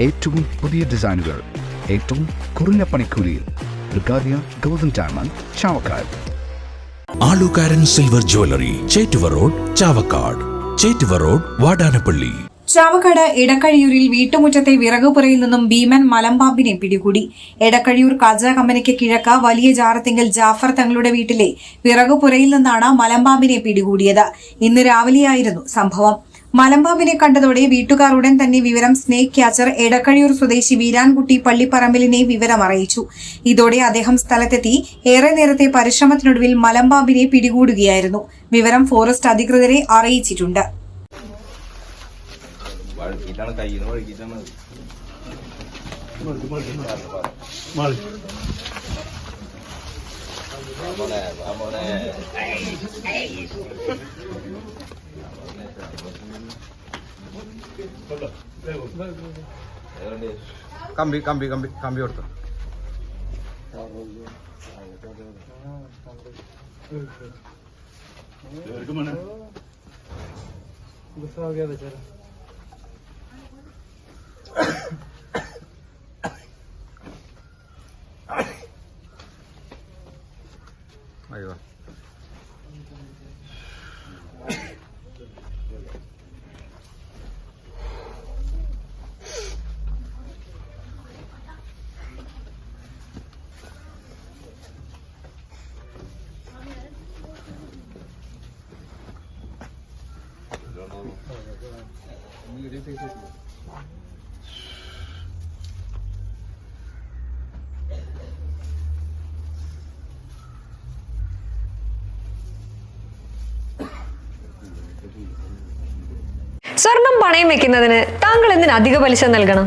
ഏറ്റവും പുതിയ ഡിസൈനുകൾ ഏറ്റവും കുറഞ്ഞ പണിക്കൂലിയിൽ. ബ്രിഗാദിയ golden diamond Chavakkad. ആലുകാരൻ silver jewellery Chettuva road Chavakkad. Chettuva road Vadanappally. Chavakkad ഇടക്കഴിയൂരിൽ വീട്ടുമുറ്റത്തെ വിറകുപുറയിൽ നിന്നും ഭീമൻ മലമ്പാമ്പിനെ പിടികൂടി. എടക്കഴിയൂർ കാജ കമ്പനിക്ക് കിഴക്ക് വലിയ ജാറത്തിങ്കൽ ജാഫർ തങ്ങളുടെ വീട്ടിലെ വിറകുപുറയിൽ നിന്നാണ് മലമ്പാമ്പിനെ പിടികൂടിയത്. ഇന്ന് രാവിലെയായിരുന്നു സംഭവം. മലമ്പാമ്പിനെ കണ്ടതോടെ വീട്ടുകാർ ഉടൻ തന്നെ വിവരം സ്നേക് ക്യാച്ചർ എടക്കഴിയൂർ സ്വദേശി വീരാൻകുട്ടി പള്ളിപ്പറമ്പിലിനെ വിവരം അറിയിച്ചു. ഇതോടെ അദ്ദേഹം സ്ഥലത്തെത്തി ഏറെ നേരത്തെ പരിശ്രമത്തിനൊടുവിൽ മലമ്പാമ്പിനെ പിടികൂടുകയായിരുന്നു. വിവരം ഫോറസ്റ്റ് അധികൃതരെ അറിയിച്ചിട്ടുണ്ട്. വഴുക്കിട്ടാണ് കമ്പി കമ്പി വഴുക്കിട്ടാണ് മോനെ വാ മോനെ ഏതുണ്ട്? കമ്പി കമ്പി കമ്പി സ്വർണം പണയം വെക്കുന്നതിന് താങ്കൾ എന്തിന് അധിക പലിശ നൽകണം?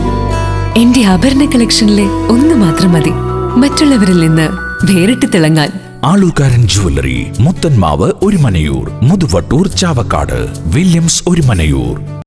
എന്റെ ആഭരണ കളക്ഷനിലെ ഒന്ന് മാത്രം മതി. മറ്റുള്ളവരിൽ നിന്ന് വേറിട്ട് തിളങ്ങാൻ. ആലുകാരൻ ജുവല്ലറി മുത്തൻമാവ് ഒരു മനയൂർ മുതുവട്ടൂർ ചാവക്കാട് വില്യംസ് ഒരു മനയൂർ.